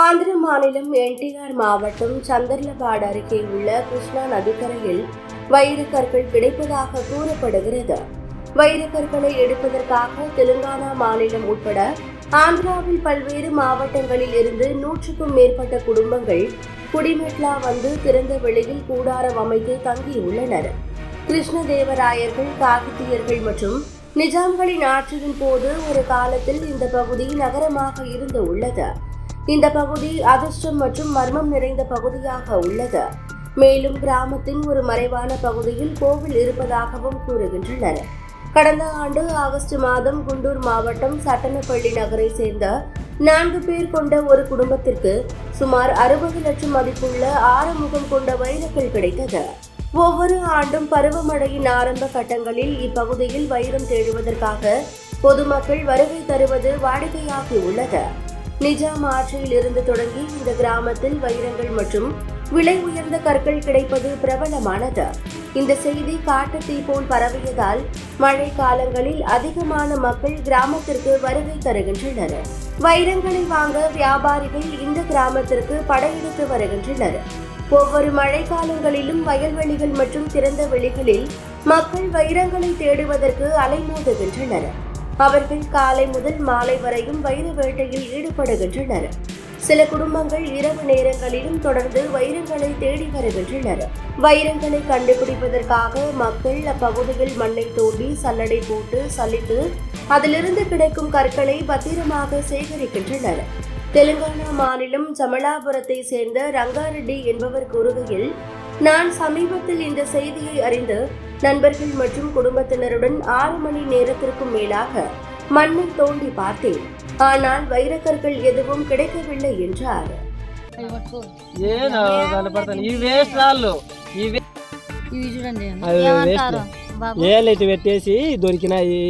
ஆந்திர மாநிலம் என்டிஆர் மாவட்டம் சந்தர்லபாடு அருகே உள்ள கிருஷ்ணா நதிக்கரையில் வைரக்கற்கள் கிடைப்பதாக கூறப்படுகிறது. வைரக்கற்களை எடுப்பதற்காக தெலுங்கானா மாநிலம் உட்பட ஆந்திராவில் பல்வேறு மாவட்டங்களில் இருந்து நூற்றுக்கும் மேற்பட்ட குடும்பங்கள் குடிமெட்லா வந்து திறந்த வெளியில் கூடாரம் அமைத்து தங்கியுள்ளனர். கிருஷ்ணதேவராயர்கள் காகித்தியர்கள் மற்றும் நிஜாம்களின் ஆட்சியின் போது ஒரு காலத்தில் இந்த பகுதி நகரமாக இருந்து உள்ளது. இந்த பகுதி அதிர்ஷ்டம் மற்றும் மர்மம் நிறைந்த பகுதியாக உள்ளது. மேலும் கிராமத்தின் ஒரு மறைவான பகுதியில் கோவில் இருப்பதாகவும் கூறுகின்றனர். கடந்த ஆண்டு ஆகஸ்ட் மாதம் குண்டூர் மாவட்டம் சட்டனப்பள்ளி நகரை சேர்ந்த நான்கு பேர் கொண்ட ஒரு குடும்பத்திற்கு சுமார் அறுபது லட்சம் மதிப்புள்ள ஆறுமுகம் கொண்ட வைரக்கல் கிடைத்தது. ஒவ்வொரு ஆண்டும் பருவமழையின் ஆரம்ப கட்டங்களில் இப்பகுதியில் வைரம் தேடுவதற்காக பொதுமக்கள் வருகை தருவது வாடிக்கையாகி உள்ளது. நிஜாம் ஆட்சியில் இருந்து தொடங்கி இந்த கிராமத்தில் வைரங்கள் மற்றும் விலை உயர்ந்த கற்கள் கிடைப்பது பிரபலமானது. இந்த செய்தி காட்டுத்தீ போல் பரவியதால் மழை காலங்களில் அதிகமான மக்கள் கிராமத்திற்கு வருகை தருகின்றனர். வைரங்களை வாங்க வியாபாரிகள் இந்த கிராமத்திற்கு படையெடுத்து வருகின்றனர். ஒவ்வொரு மழைக்காலங்களிலும் வயல்வெளிகள் மற்றும் திறந்த வெளிகளில் மக்கள் வைரங்களை தேடுவதற்கு அலைமோதுகின்றனர். அவர்கள் காலை முதல் மாலை வரையும் வயிறு வேட்டையில் ஈடுபடுகின்றனர். சில குடும்பங்கள் இரவு நேரங்களிலும் தொடர்ந்து வைரங்களை தேடி வருகின்றனர். வைரங்களை கண்டுபிடிப்பதற்காக மக்கள் அப்பகுதியில் மண்ணை தோண்டி சல்லடை போட்டு சலித்து அதிலிருந்து கிடைக்கும் கற்களை பத்திரமாக சேகரிக்கின்றனர். தெலுங்கானா மாநிலம் ஜமலாபுரத்தை சேர்ந்த ரங்காரெட்டி என்பவர் கூறுகையில் நான் சமீபத்தில் இந்த செய்தியை அறிந்து நண்பர்கள் மற்றும் குடும்பத்தினருடன் ஆறு மணி நேரத்திற்கும் மேலாக மண்ணை தோண்டி பார்த்தேன் ஆனால் வைரக்கற்கள் எதுவும் கிடைக்கவில்லை என்றார் ఏనా దాన్ని పడతాను ఈ వేస్ట్ రాళ్ళు ఈ వే- ఇవి చూడండి అవి ఏమంటారు వేస్ట్. బాబు ఏళ్ళు ఇటు పెట్టేసి దొరికినాయి